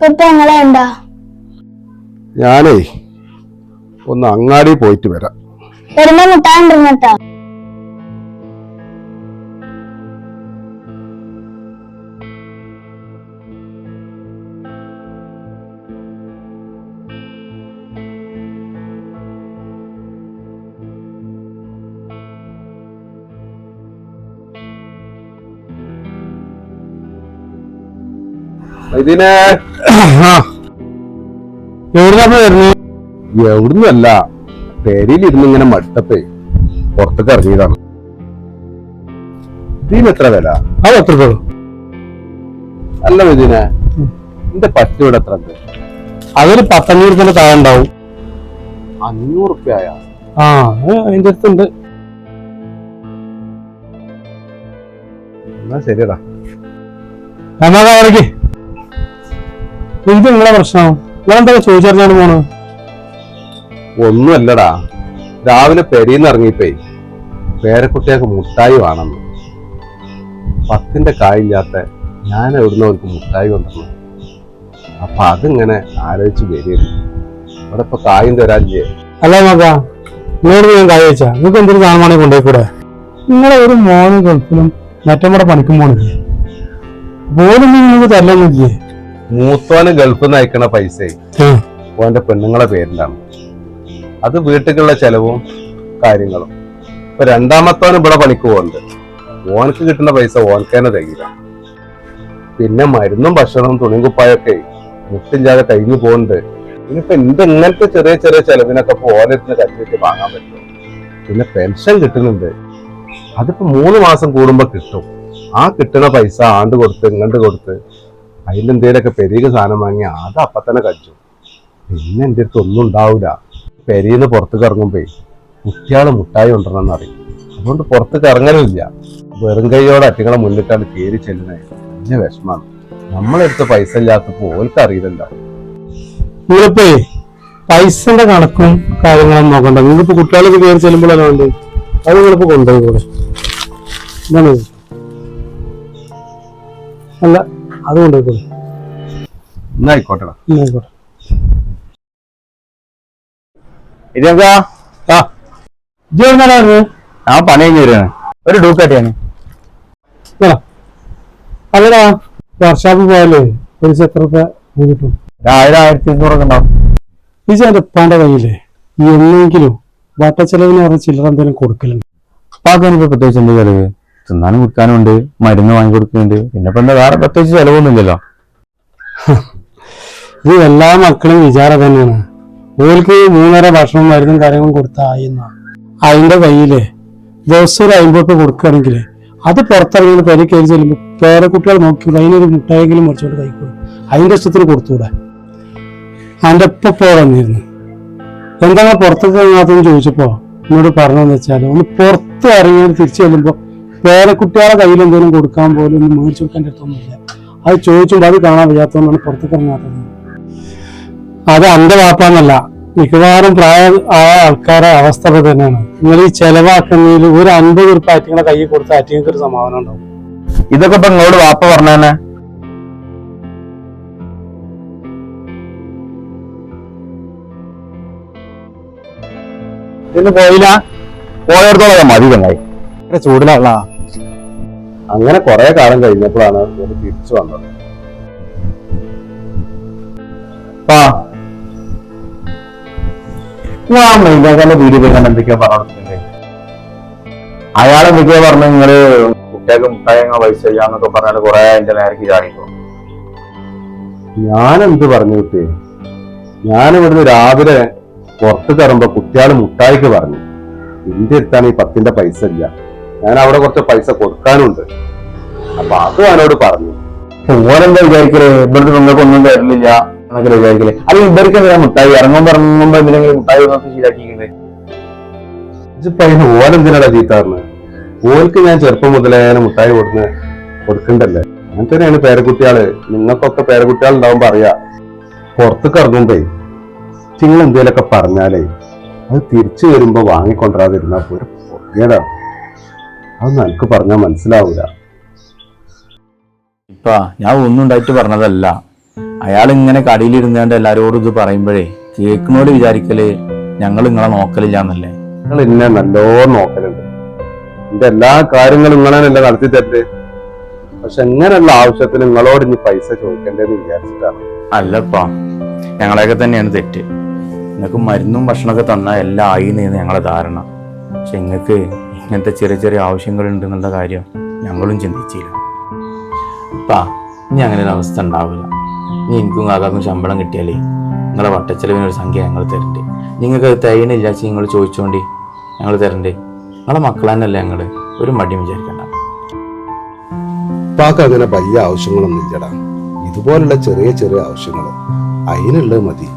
ഉണ്ടാ ഞാനേ ഒന്ന് അങ്ങാടി പോയിട്ട് വരാം. വരുമ്പോ മുട്ടാണ്ടിരുന്നട്ടാ ഇതിനെ എവിടുന്നാ ഇരുന്ന് എവിടുന്നല്ല ഇങ്ങനെ മടുത്തപ്പേ പുറത്തേക്ക് ഇറങ്ങിയതാണ്. ഇതിന് എത്ര വില? അത് എത്ര അല്ല ഇതിനെ എന്റെ പറ്റ് ഇവിടെ എത്ര ഉണ്ട്? അതൊരു പത്തഞ്ഞൂറ് തന്നെ താഴെ ഉണ്ടാവും. അഞ്ഞൂറ് ആ അത് അതിന്റെ അടുത്തുണ്ട്. എന്നാ ശരിയടാ. എന്നാ അവിടേക്ക്? ഇത് നിങ്ങളെ പ്രശ്നം. നിങ്ങളെന്താ ചോദിച്ചറിഞ്ഞാണ് പോണ്? ഒന്നുമല്ലടാ. രാവിലെ പെരീന്ന് ഇറങ്ങിപ്പോയി പേരക്കുട്ടിയൊക്കെ മുട്ടായി വേണമെന്ന് പത്തിന്റെ കായില്ലാത്ത ഞാൻ എവിടുന്ന് അവർക്ക് മുട്ടായി കൊണ്ടുവന്നു. അപ്പൊ അതിങ്ങനെ ആലോചിച്ച് വരും ഇവിടെ ഇപ്പൊ കായും തരാനില്ലേ? അല്ല നോക്കാ നിങ്ങളോട് ഞാൻ കായ വെച്ചാ നിങ്ങൾക്ക് എന്തൊരു സാധനമാണ് കൊണ്ടുപോയിക്കൂടെ? നിങ്ങളെ ഒരു മോനും ഗൾഫിലും മറ്റമ്മടെ പണിക്കും പോണില്ലേ? പോലും നിങ്ങൾക്ക് തരലൊന്നുമില്ലേ? മൂത്തോന് ഗൾഫിൽ നിന്ന് അയക്കണ പൈസ ഓന്റെ പെണ്ണുങ്ങളെ പേരിലാണ്. അത് വീട്ടിലുള്ള ചെലവും കാര്യങ്ങളും. ഇപ്പൊ രണ്ടാമത്തോൻ ഇവിടെ പണിക്ക് പോകുന്നുണ്ട് ഓനക്ക് കിട്ടുന്ന പൈസ ഓനക്ക് തന്നെ തികയില്ല പിന്നെ മരുന്നും ഭക്ഷണവും തുണിയും കുപ്പായൊക്കെ മുട്ടില്ലാതെ കഴിഞ്ഞു പോകുന്നുണ്ട് ഇനിയിപ്പോ എന്ത് ഇങ്ങനത്തെ ചെറിയ ചെറിയ ചെലവിനൊക്കെ ഓനത്തിന് കരുതിയിട്ട് വാങ്ങാൻ പറ്റും പിന്നെ പെൻഷൻ കിട്ടുന്നുണ്ട്. അതിപ്പോ മൂന്ന് മാസം കൂടുമ്പോ കിട്ടും. ആ കിട്ടുന്ന പൈസ ആണ്ട് കൊടുത്ത് ഇങ്ങോട്ട് കൊടുത്ത് അതിലെന്തേലൊക്കെ പെരിയ സാധനം വാങ്ങി അത് അപ്പൊ തന്നെ കഴിച്ചു പിന്നെ എന്റെ അടുത്ത് ഒന്നും ഉണ്ടാവില്ല പെരിന്ന് പുറത്തേക്ക് ഇറങ്ങുമ്പോ കുട്ടിയാൾ മുട്ടായി കൊണ്ടുവരണമെന്ന് അറിയും അതുകൊണ്ട് പുറത്തേക്ക് ഇറങ്ങലുമില്ല. വെറും കൈയോടെ അറ്റങ്ങളെ മുന്നിട്ടാണ് കയറി ചെല്ലുന്നത് വലിയ വിഷമാണ് നമ്മളെടുത്ത് പൈസ ഇല്ലാത്തപ്പോ ഓൽക്ക് അറിയില്ലല്ലോ. നിങ്ങളിപ്പേ പൈസന്റെ കണക്കും കാര്യങ്ങളും നോക്കണ്ട. നിങ്ങളിപ്പോ കുട്ടികളൊക്കെ കയറി ചെല്ലുമ്പോഴല്ലോ ഉണ്ട് അത് നിങ്ങളിപ്പോ കൊണ്ടുപോയി എന്താണ്? അല്ല അത് ഇതെന്താ? ആ. ഇജ്ജ് എവിടുന്നാടാ വരുന്നത്? ഞാൻ പണി കഴിഞ്ഞ് വരികയാണ്. ഒരു ഡൂക്കാട്ടിയാണ്. അല്ലടാ വർഷാപ്പ് പോയാലേ ഒരു എത്ര രൂപ കിട്ടും? ആയിരം ആയിരത്തി ഇരുന്നൂറൊക്കെ ഉണ്ടാവും ചേട്ടൻ ഉപ്പാന്റെ കയ്യില്ലേ എന്നെങ്കിലും വട്ടച്ചെലവിന് പറഞ്ഞ ചില്ലറ എന്തെങ്കിലും കൊടുക്കലുണ്ട്? ഉപ്പാക്കാനിപ്പോ പ്രത്യേകിച്ച് എന്ത് ചെലവ്? തിന്നാനും കുടിക്കാനും ഉണ്ട് മരുന്ന് വാങ്ങി കൊടുക്കുന്നുണ്ട്. പിന്നെ ഇപ്പൊ എന്താ വേറെ പ്രത്യേകിച്ച് ചെലവൊന്നുമില്ലല്ലോ. ഇത് എല്ലാ മക്കളും വിചാരം തന്നെയാണ്. ഓൾക്ക് മൂന്നര ഭക്ഷണം മരുന്നും കാര്യങ്ങളും കൊടുത്തായി എന്നാണ് അതിന്റെ കയ്യിൽ ദിവസം ഒരു അമ്പത് കൊടുക്കുകയാണെങ്കിൽ അത് പുറത്തിറങ്ങി പേര് കയറി ചെല്ലുമ്പോൾ പേരെ കുട്ടികൾ നോക്കി അതിനൊരു മുട്ടായെങ്കിലും മുറിച്ചോണ്ട് കഴിക്കും അതിന്റെ ഇഷ്ടത്തിന് കൊടുത്തുകൂടെ അവന്റെ ഒപ്പം പോ വന്നിരുന്നു. എന്താണ് പുറത്തേക്ക് ഇറങ്ങാത്തെന്ന് ചോദിച്ചപ്പോ എന്നോട് പറഞ്ഞതെന്ന് വെച്ചാൽ ഒന്ന് പുറത്ത് ഇറങ്ങി തിരിച്ചു ചെല്ലുമ്പോ പേരെ കുട്ടികളെ കയ്യിൽ എന്തെങ്കിലും കൊടുക്കാൻ പോലും ഒന്നും മേടിച്ചു കൊടുക്കാൻ അടുത്തൊന്നുമില്ല അത് ചോദിച്ചുകൊണ്ട് അത് കാണാൻ വയ്യാത്തതുകൊണ്ടാണ് പുറത്തേക്ക് ഇറങ്ങാത്തത്. അത് അന്റെ വാപ്പാന്നല്ല മിക്കവാറും പ്രായ ആയ ആൾക്കാരെ അവസ്ഥ അത് തന്നെയാണ്. നിങ്ങൾ ഈ ചെലവാക്കുന്നതിൽ ഒരു അൻപത് ഉറുപ്പ് ആറ്റിങ്ങളെ കയ്യിൽ കൊടുത്ത ആറ്റിങ്ങൾക്ക് ഒരു സമാധാനം ഉണ്ടാവും. ഇതൊക്കെ ഇപ്പൊ നിങ്ങളോട് വാപ്പ പറഞ്ഞ പോയില്ല. പോയടത്തോളം മതി ചങ്ങായി. ചൂടിലുള്ള അങ്ങനെ കുറെ കാലം കഴിഞ്ഞപ്പോഴാണ് ഒരു തിരിച്ചു വന്നത്. മൈൻഡാക്കാന്റെ വീഡിയോ പോയി എന്തൊക്കെയാ പറഞ്ഞിട്ടുണ്ട്. അയാൾ എന്തൊക്കെയാ പറഞ്ഞു നിങ്ങൾ കുട്ടികൾക്ക് മുട്ടായങ്ങ പൈസ ചെയ്യാന്നൊക്കെ പറഞ്ഞാൽ കുറെ എന്റെ നേരക്ക് ചാടിക്കോ ഞാൻ എന്ത് പറഞ്ഞു കുട്ടി? ഞാനിവിടുന്ന് രാവിലെ പുറത്ത് കയറുമ്പോ കുട്ടിയാൾ മുട്ടായിക്ക് പറഞ്ഞു. എന്റെ അടുത്താണ് ഈ പത്തിന്റെ പൈസ ഇല്ല. ഞാൻ അവിടെ കുറച്ച് പൈസ കൊടുക്കാനുണ്ട്. അപ്പൊ അത് അവനോട് പറഞ്ഞു. ഓരെന്താ വിചാരിക്കലേ? ഇവിടുത്തെ നിങ്ങൾക്ക് ഒന്നും തരില്ല എന്നൊക്കെ വിചാരിക്കലേ. അത് ഇവർക്ക് എന്താ മുട്ടായി? ഇറങ്ങുമ്പോ ഇറങ്ങുമ്പോ എന്തിനെങ്കിലും മുട്ടായി വന്നിട്ട് ശരിയാക്കിക്കുന്നത് ഇതിപ്പോ അതിന് ഓലെന്തിനാടാ ചീത്താറിന് ഓൽക്ക് ഞാൻ ചെറുപ്പം മുതലേ ഞാൻ മുട്ടായി കൊടുന്ന് കൊടുക്കണ്ടല്ലേ? അങ്ങനെ തന്നെയാണ് പേരക്കുട്ടിയാൾ. നിങ്ങൾക്കൊക്കെ പേരക്കുട്ടികൾ ഉണ്ടാവുമ്പോ അറിയാ. പുറത്തേക്ക് ഇറങ്ങുമ്പേ നിങ്ങൾ എന്തേലൊക്കെ പറഞ്ഞാലേ അത് തിരിച്ചു വരുമ്പോ വാങ്ങിക്കൊണ്ടിരാതിരുന്നാ ഒരു പൊട്ടിയതാണ് അതൊന്നും എനിക്ക് പറഞ്ഞാൽ മനസ്സിലാവൂല. ഇപ്പ ഞാൻ ഒന്നും ഉണ്ടായിട്ട് പറഞ്ഞതല്ല. അയാൾ ഇങ്ങനെ കടയിലിരുന്നാണ്ട് എല്ലാരോടും ഇത് പറയുമ്പോഴേ കേൾക്കണോട് വിചാരിക്കൽ ഞങ്ങൾ നിങ്ങളെ നോക്കലില്ല എന്നല്ലേ നിങ്ങൾ എന്നെ നല്ലോണം നോക്കലുണ്ട്. എന്റെ എല്ലാ കാര്യങ്ങളും നിങ്ങളെന്നല്ല നടത്തി തരട്ടെ പക്ഷെ എങ്ങനെയുള്ള ആവശ്യത്തിന് നിങ്ങളോട് ഇനി പൈസ ചോദിക്കണ്ടേന്ന് വിചാരിച്ചിട്ടാണ്. അല്ലപ്പാ ഞങ്ങളെയൊക്കെ തന്നെയാണ് തെറ്റ്. നിങ്ങൾക്ക് മരുന്നും ഭക്ഷണമൊക്കെ തന്നാൽ എല്ലാം ആയി എന്ന് ഞങ്ങളെ ധാരണ. പക്ഷെ നിങ്ങൾക്ക് ഇങ്ങനത്തെ ചെറിയ ചെറിയ ആവശ്യങ്ങളുണ്ട് എന്നുള്ള കാര്യം ഞങ്ങളും ചിന്തിച്ചില്ല. അപ്പാ ഇനി അങ്ങനെ ഒരു അവസ്ഥ ഉണ്ടാവില്ല. ഇനി എനിക്കും കാക്കാക്കും ശമ്പളം കിട്ടിയാലേ നിങ്ങളെ വട്ടച്ചെലവിനൊരു സംഖ്യ ഞങ്ങൾ തരണ്ടേ. നിങ്ങൾക്ക് അത് തയ്യണില്ല നിങ്ങൾ ചോദിച്ചോണ്ടി. ഞങ്ങൾ തരണ്ടേ. നിങ്ങളെ മക്കളെന്നല്ല ഞങ്ങൾ ഒരു മടി വിചാരിക്കണ്ട. പാക്ക് അങ്ങനെ വലിയ ആവശ്യങ്ങളൊന്നും ഇല്ലടാ. ഇതുപോലുള്ള ചെറിയ ചെറിയ ആവശ്യങ്ങൾ അതിനുള്ളത് മതി.